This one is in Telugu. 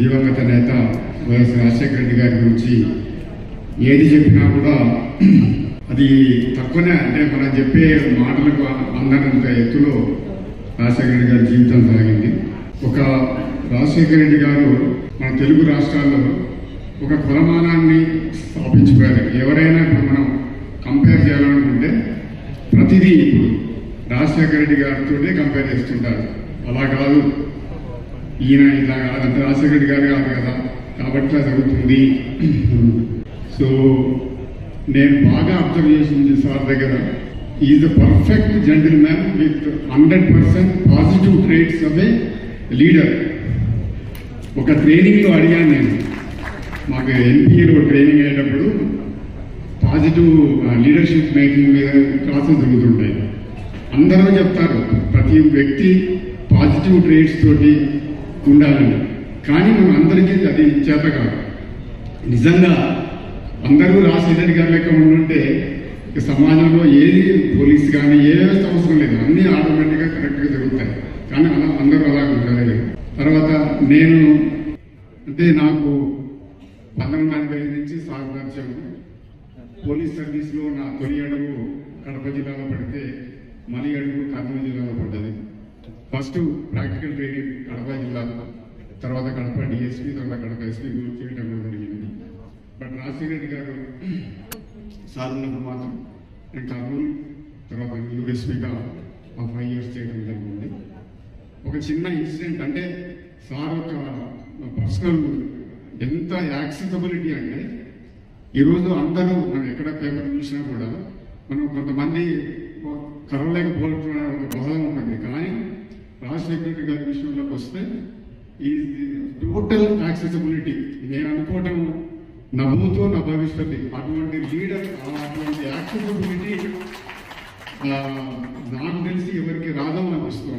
దివంగత నేత వైఎస్ రాజశేఖర రెడ్డి గారి గురించి ఏది చెప్పినా కూడా అది తక్కువనే అంటే మనం చెప్పే మాటలకు అందనంత ఎత్తులో రాజశేఖర రెడ్డి గారి జీవితం సాగింది. ఒక రాజశేఖర రెడ్డి గారు మన తెలుగు రాష్ట్రాల్లో ఒక కులమానాన్ని స్థాపించిపోయారు. ఎవరైనా ఇప్పుడు మనం కంపేర్ చేయాలనుకుంటే ప్రతిదీ ఇప్పుడు రాజశేఖర రెడ్డి గారితోనే కంపేర్ చేస్తుంటారు. అలా కాదు. ఈయన ఇలా కాదంటే రాజశేఖర రెడ్డి గారు కాదు కదా కాబట్టి జరుగుతుంది సో నేను బాగా అబ్జర్వ్ చేసింది సార్ దగ్గర. Is the perfect gentleman with hundred percent positive traits of a leader ఒక ట్రైనింగ్లో అడిగాను నేను. మాకు ఎన్పిఏలో ట్రైనింగ్ అయ్యేటప్పుడు పాజిటివ్ లీడర్షిప్ మేకింగ్ మీద క్లాసెస్ జరుగుతుంటాయి. అందరూ చెప్తారు ప్రతి వ్యక్తి పాజిటివ్ ట్రేట్స్ తోటి ఉండాలని. కానీ మనం అందరికీ అది చేత కాదు. నిజంగా అందరూ రాజశేఖర్ గారి లెక్క ఉండుంటే సమాజంలో ఏది పోలీస్ కానీ ఏ వ్యవస్థ అవసరం లేదు. అన్నీ ఆటోమేటిక్గా కరెక్ట్గా జరుగుతాయి. కానీ అలా అందరూ అలా ఉండలేదు తర్వాత నేను అంటే నాకు పంతొమ్మిది వందల ఎనభై ఐదు నుంచి సాగు పోలీస్ సర్వీస్లో నా తొలి అడుగు కడప జిల్లాలో పడితే మలి అడుగు కర్నూలు జిల్లాలో పడ్డది. ఫస్ట్ ప్రాక్టికల్ ట్రైనింగ్ కడప జిల్లా తర్వాత కడప డిఎస్పీ తర్వాత కడప ఎస్పీ చేయడం జరిగింది. బట్ రాజశేఖర రెడ్డి గారు సార్ ఉన్నప్పుడు మాత్రం నేను కర్నూలు తర్వాత యూఎస్పీగా ఆ ఫైవ్ ఇయర్స్ చేయడం జరిగింది. ఒక చిన్న ఇన్సిడెంట్ అంటే సార్ ఒక పర్సనల్ ఎంత యాక్సెసబిలిటీ అంటే ఈరోజు అందరూ మనం ఎక్కడ పేపర్ చూసినా కూడా మనం కొంతమంది కరవలేకపోవడం ఒక బాధ ఉంటుంది కానీ రాజశేఖర రెడ్డి గారి విషయంలోకి వస్తే ఈ టోటల్ యాక్సెసిబిలిటీ నేను అనుకోవటం నవ్వుతో నా భవిష్యత్తు అటువంటి లీడర్ అటువంటి యాక్సెసిబిలిటీ నాకు తెలిసి ఎవరికి రాదని అనిపిస్తుంది